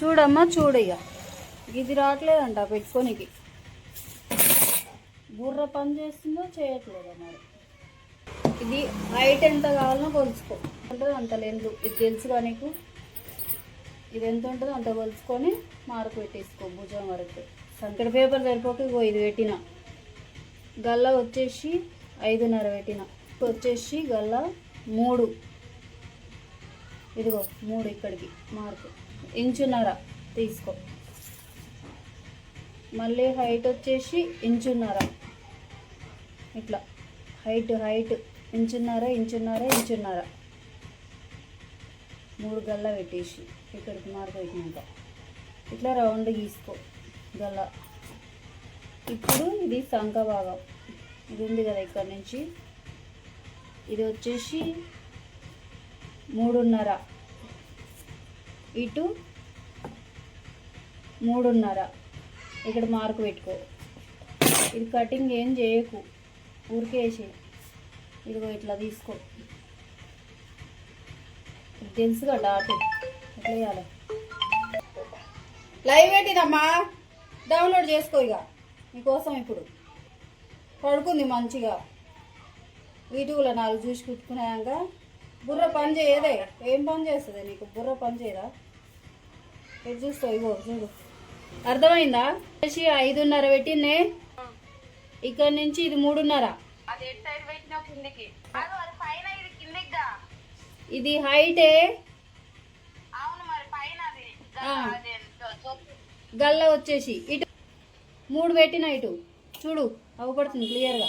చూడమ్మా చూడు ఇక ఇది రావట్లేదంట పెట్టుకోనికి. బుర్ర పని చేస్తుందో చేయట్లేదో మరి. ఇది హైట్ ఎంత కావాలనో కొలుచుకో. ఉంటుందో అంత లేదు ఇది తెలుసుగా నీకు? ఇది ఎంత ఉంటుందో అంత కొలుచుకొని మార్కు పెట్టేసుకో భుజం వరకు. సంకట పేపర్ సరిపోక ఇగో ఇది పెట్టిన. గల్ల వచ్చేసి ఐదున్నర పెట్టిన. వచ్చేసి గల్ల మూడు. ఇదిగో మూడు ఇక్కడికి మార్కు ఇంచున్నర తీసుకో. మళ్ళీ హైట్ వచ్చేసి ఇంచున్నర. ఇట్లా. హైట్ హైట్ ఇంచున్నర ఇంచున్నర ఇంచున్నర. మూడు గల్ల పెట్టేసి ఇక్కడికి మార్క్ పెట్టినాక ఇట్లా రౌండ్ గీసుకో గల్ల. ఇప్పుడు ఇది సంఖ భాగం ఇది ఉంది కదా ఇక్కడ నుంచి. ఇది వచ్చేసి మూడున్నర. ఇటు మూడున్నర. ఇక్కడ మార్కు పెట్టుకో. ఇది కటింగ్ ఏం చేయకు. ఊరికేసి ఇదిగో ఇట్లా తీసుకో. తెలుసు కదా అటు ఎట్లా వేయాలి లైవ్ పెట్టినమ్మా డౌన్లోడ్ చేసుకో ఇక. నీకోసం ఇప్పుడు. పడుకుంది మంచిగా. యూట్యూబ్లో నాలుగు చూసి కుట్టుకున్నాక బుర్ర పని చేయదే ఏం పని చేస్తుంది నీకు? బుర్ర పని చేయదా ఎటు చూస్తావు? ఇగో చూడు. అర్థమైందా? వచ్చేసి ఐదున్నర పెట్టిందే. ఇక్కడ నుంచి ఇది మూడున్నర. ఇది హైటే. గల్ల వచ్చేసి ఇటు మూడు పెట్టిన ఇటు. చూడు అవపడుతుంది క్లియర్గా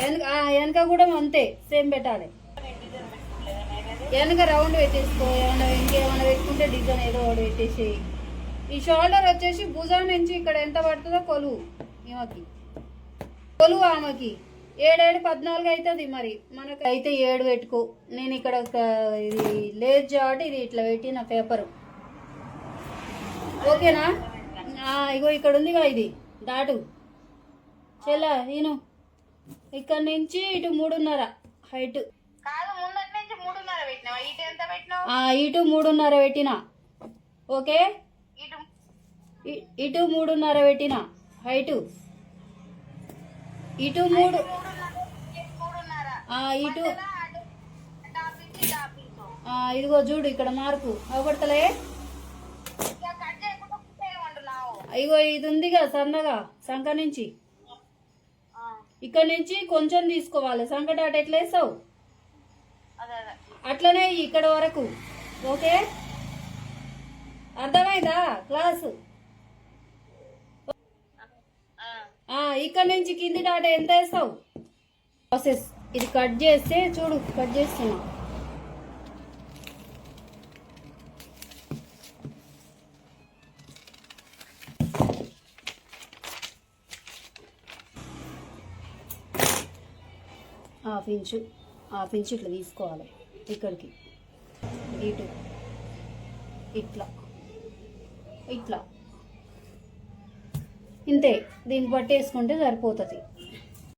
వెనక వెనక కూడా అంతే సేమ్ పెట్టాలి. వెనక రౌండ్ పెట్టేసుకో ఏమైనా ఇంకేమైనా పెట్టుకుంటే డిజైన్ ఏదో ఒకటి పెట్టేసి ఈ షోల్డర్ వచ్చేసి భుజం నుంచి ఇక్కడ ఎంత పడుతుందో కొలువు ఈమెకి. కొలువు ఆమెకి. ఏడేడు పద్నాలుగు అవుతుంది మరి. మనకు అయితే ఏడు పెట్టుకో. నేను ఇక్కడ ఒక ఇది లేదు కాబట్టి ఇది ఇట్లా పెట్టిన పేపరు. ఓకేనా? ఇగో ఇక్కడ ఉందిగా ఇది. దాటు. చెల్లా నేను ఇక్కడ నుంచి ఇటు మూడున్నర హైట్ ఇటు మూడున్నర పెట్టిన. ఓకే? ఇటు మూడున్నర పెట్టిన హైటు ఇటు మూడు ఇటు ఇదిగో చూడు ఇక్కడ మార్కు చేయకుండా కుట్టేయమంటున్నావు ఇగో ఇది ఉందిగా సన్నగా సంఖ నుంచి. ఇక్కడ నుంచి కొంచెం తీసుకోవాలి. సంకట అటు ఎట్లా వేస్తావు? అట్లనే ఇక్కడ వరకు. ఓకే? అర్థమైందా క్లాసు? ఇక్కడ నుంచి కింది డాట ఎంత వేస్తావు? ప్రాసెస్ ఇది కట్ చేస్తే చూడు కట్ చేస్తున్నా. హాఫ్ ఇంచు హాఫ్ ఇంచు ఇట్లా తీసుకోవాలి ఇక్కడికి. ఇటు ఇట్లా ఇట్లా. ఇంతే దీన్ని పట్టేసుకుంటే సరిపోతుంది.